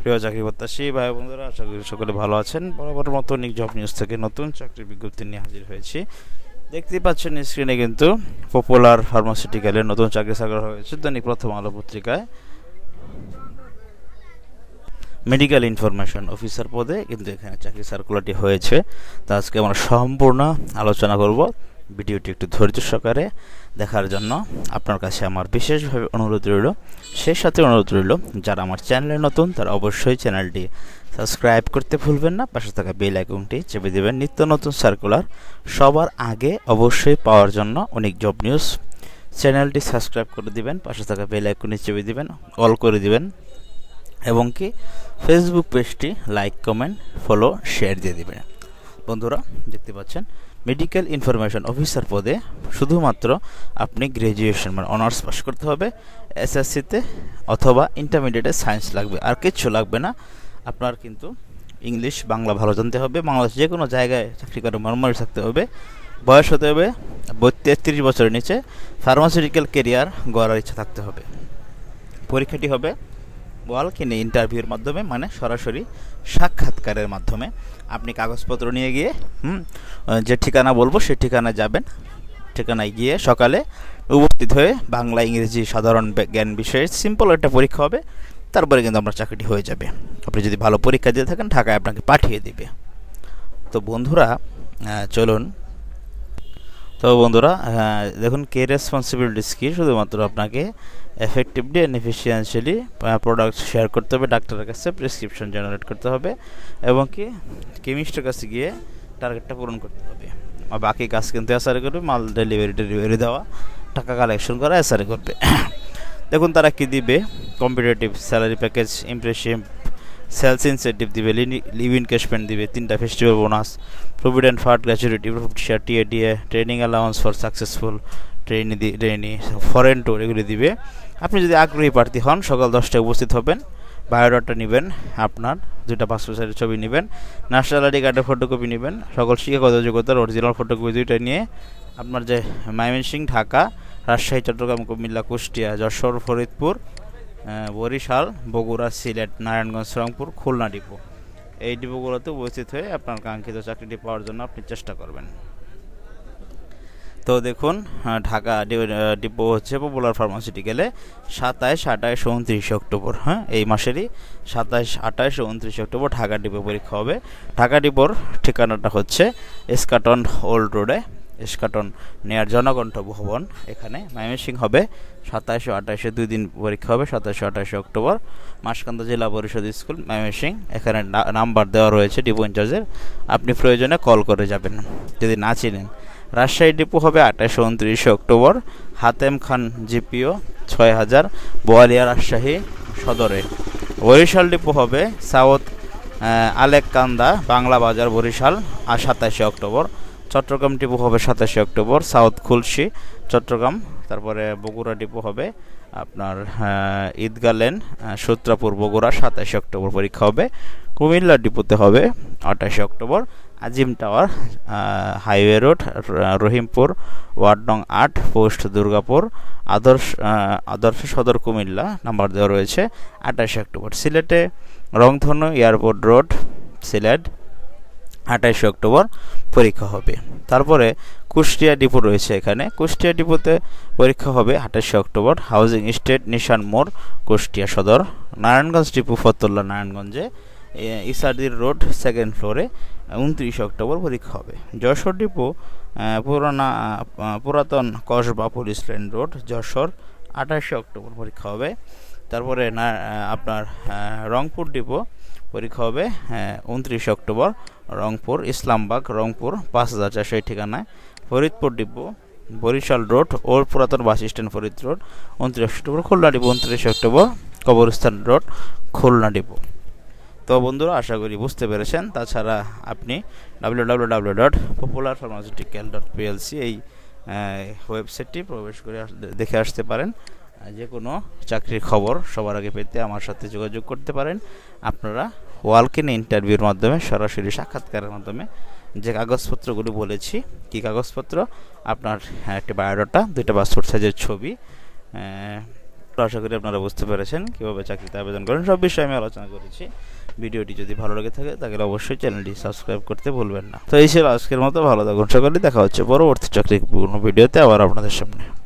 প্রিয় চাকরি প্রত্যাশী ভাই বন্ধুরা আশা করি সকলে ভালো আছেন। বরাবর মতো নিক জব নিউজ থেকে নতুন চাকরির বিজ্ঞপ্তি নিয়ে হাজির হয়েছি। দেখতেই পাচ্ছেন স্ক্রিনে কিন্তু পপুলার ফার্মাসিউটিক্যালের নতুন চাকরি সার্কুলার হয়েছে দৈনিক প্রথম আলো পত্রিকায়। মেডিকেল ইনফরমেশন অফিসার পদে কিন্তু এখানে চাকরি সার্কুলারটি হয়েছে। তা আজকে আমরা সম্পূর্ণ আলোচনা করব। ভিডিওটি একটু ধৈর্য সহকারে দেখার জন্য আপনার কাছে আমার বিশেষভাবে অনুরোধ রইল। সেই সাথে অনুরোধ রইল, যারা আমার চ্যানেলে নতুন, তারা অবশ্যই চ্যানেলটি সাবস্ক্রাইব করতে ভুলবেন না। পাশে থাকা বেল আইকনটি চেপে দেবেন। নিত্য নতুন সার্কুলার সবার আগে অবশ্যই পাওয়ার জন্য অনেক জব নিউজ। চ্যানেলটি সাবস্ক্রাইব করে দিবেন, পাশে থাকা বেল আইকনটি চেপে দিবেন, অল করে দিবেন। এবং কি ফেসবুক পেজটি লাইক, কমেন্ট, ফলো, শেয়ার দিয়ে দেবেন। বন্ধুরা, দেখতে পাচ্ছেন মেডিকেল ইনফরমেশন অফিসার পদে শুধুমাত্র আপনি গ্র্যাজুয়েশন মানে অনার্স পাস করতে হবে এসএসসিতে অথবা ইন্টারমিডিয়েটে সায়েন্স লাগবে। আর কিচ্ছু লাগবে না। আপনার কিন্তু ইংলিশ বাংলা ভালো জানতে হবে। বাংলাদেশ যে কোনো জায়গায় চাকরি করে মর্মারি থাকতে হবে। বয়স হতে হবে তেত্রিশ বছরের নিচে। ফার্মাসিউটিক্যাল কেরিয়ার গড়ার ইচ্ছা থাকতে হবে। পরীক্ষাটি হবে ওয়াল কিনে ইন্টারভিউর মাধ্যমে মানে সরাসরি সাক্ষাৎকারের মাধ্যমে। আপনি কাগজপত্র নিয়ে গিয়ে, হুম যে ঠিকানা বলব সেই ঠিকানায় যাবেন। ঠিকানায় গিয়ে সকালে উপস্থিত হয়ে বাংলা, ইংরেজি, সাধারণ জ্ঞান বিষয়ে সিম্পল একটা পরীক্ষা হবে। তারপরে কিন্তু আপনার চাকরিটি হয়ে যাবে। আপনি যদি ভালো পরীক্ষা দিয়ে থাকেন, ঢাকায় আপনাকে পাঠিয়ে দিবে। তো বন্ধুরা চলুন তো বন্ধুরা দেখুন কে রেসপন্সিবিলিটিস কি? শুধুমাত্র আপনাকে effectively and efficiently product share করতে হবে, ডাক্তারের কাছে প্রেসক্রিপশন জেনারেট করতে হবে এবং কি কেমিস্টের কাছে গিয়ে টার্গেটটা পূরণ করতে হবে। আর বাকি কাজ কিন্তু এসআরে করবে, মাল ডেলিভারি ডেলিভারি দেওয়া, টাকা কালেকশন করা এসআরে করবে। দেখুন তারা কী দিবে? Competitive salary package impressive sales incentive দিবে লিভ ইন ইনকেশমেন্ট দিবে, তিনটা festival bonus, provident fund gratuity, profit share TA TA training allowance for successful trainee trainee, foreign tour এগুলি দিবে। আপনি যদি আগ্রহী প্রার্থী হন, সকাল দশটায় উপস্থিত হবেন, বায়োডাটা নেবেন, আপনার দুইটা পাসপোর্ট সাইজের ছবি নেবেন, ন্যাশনাল আইডি কার্ডের ফটোকপি নেবেন, সকল শিক্ষাগত যোগ্যতার অরিজিনাল ফটোকপি দুইটা নিয়ে আপনার যে ময়মনসিংহ, ঢাকা, রাজশাহী, চট্টগ্রাম, কুমিল্লা, কুষ্টিয়া, যশোর, ফরিদপুর বরিশাল, বগুড়া, সিলেট, নারায়ণগঞ্জ, রংপুর, খুলনা ডিপো। এই ডিপোগুলোতে উপস্থিত হয়ে আপনার কাঙ্ক্ষিত চাকরিটি পাওয়ার জন্য আপনি চেষ্টা করবেন। তো দেখুন ঢাকা ডিপো হচ্ছে পপুলার ফার্মাসিউটিক্যালে সাতাইশ, আঠাইশ, উনত্রিশ অক্টোবর হ্যাঁ এই মাসেরই সাতাইশ, আঠাইশ, উনত্রিশ অক্টোবর ঢাকা ডিপো পরীক্ষা হবে। ঢাকা ডিপোর ঠিকানাটা হচ্ছে এসকাটন ওল্ড রোডে। এসকাটন নেয়ার জনকণ্ঠ ভবন এখানে। ময়মনসিং হবে সাতাশে আঠাশে দুই দিন পরীক্ষা হবে সাতাশে আঠাশে অক্টোবর। মাসকান্দা জেলা পরিষদ স্কুল ময়মনসিং এখানে নাম্বার দেওয়া রয়েছে ডিপো ইনচার্জের। আপনি প্রয়োজনে কল করে যাবেন, যদি না চিনেন। রাজশাহী ডিপো হবে আঠাশে উনত্রিশে অক্টোবর। হাতেম খান জিপিও, ছয় হাজার। বোয়ালিয়া রাজশাহী সদরে। বরিশাল ডিপো হবে, সাউথ আলেককান্দা, বাংলা বাজার বরিশাল আর সাতাশে অক্টোবর। চট্টগ্রাম ডিপো হবে সাতাশে অক্টোবর, সাউথ খুলশি, চট্টগ্রাম, তারপরে বগুড়া ডিপো হবে আপনার ঈদগা লেন সূত্রাপুর, বগুড়া সাতাশে অক্টোবর পরীক্ষা হবে, কুমিল্লা ডিপোতে হবে আঠাশে October, Azim tower highway road Rahimpur, ward নং আট, পোস্ট দুর্গাপুর, আদর্শ আদর্শ সদর কুমিল্লা, নাম্বার দেওয়া রয়েছে আঠাশে অক্টোবর, সিলেটে রংধনু এয়ারপোর্ট রোড, সিলেট, আঠাশে অক্টোবর পরীক্ষা হবে। তারপরে কুষ্টিয়া ডিপো রয়েছে এখানে। কুষ্টিয়া ডিপোতে পরীক্ষা হবে আঠাশে অক্টোবর। হাউজিং স্টেট নিশান মোড় কুষ্টিয়া সদর। নারায়ণগঞ্জ ডিপো, ফতুল্লা নারায়ণগঞ্জে ইসাদির রোড সেকেন্ড ফ্লোরে উনত্রিশ অক্টোবর পরীক্ষা হবে। যশোর ডিপো পুরানা পুরাতন Kasba police line road, Jessore, আঠাশে অক্টোবর পরীক্ষা হবে। তারপরে আপনার রংপুর ডিপো পরীক্ষা হবে উনত্রিশ অক্টোবর, রংপুর, ইসলামবাগ, রংপুর পাঁচ হাজার চারশো ঠিকানায়। Faridpur depot, Barisal road old পুরাতন বাস স্ট্যান্ড ফরিদ রোড, উনত্রিশ অক্টোবর, খুলনা ডিপো, উনত্রিশ অক্টোবর, কবরস্থান রোড, খুলনা ডিপো। তো বন্ধুরা, আশা করি বুঝতে পেরেছেন। তাছাড়া আপনি W W W dot popular pharmaceutical dot PLC এই ওয়েবসাইটটি প্রবেশ করে দেখে আসতে পারেন। যে কোনো চাকরির খবর সবার আগে পেতে আমার সাথে যোগাযোগ করতে পারেন। আপনারা ওয়ালকিন ইন্টারভিউর মাধ্যমে, সরাসরি সাক্ষাৎকারের মাধ্যমে যে কাগজপত্রগুলো বলেছি, কি কাগজপত্র? আপনার একটি বায়োডাটা, দুইটা পাসপোর্ট সাইজের ছবি। আশা করি আপনারা বুঝতে পেরেছেন কীভাবে চাকরিতে আবেদন করেন। সব বিষয়ে আমি আলোচনা করেছি। ভিডিওটি যদি ভালো লেগে থাকে, তাহলে অবশ্যই চ্যানেলটি সাবস্ক্রাইব করতে ভুলবেন না। তো এই ছিল আজকের মতো। ভালো থাকুন সকলে। দেখা হচ্ছে পরবর্তী চাকরি ভিডিওতে আবার আপনাদের সামনে।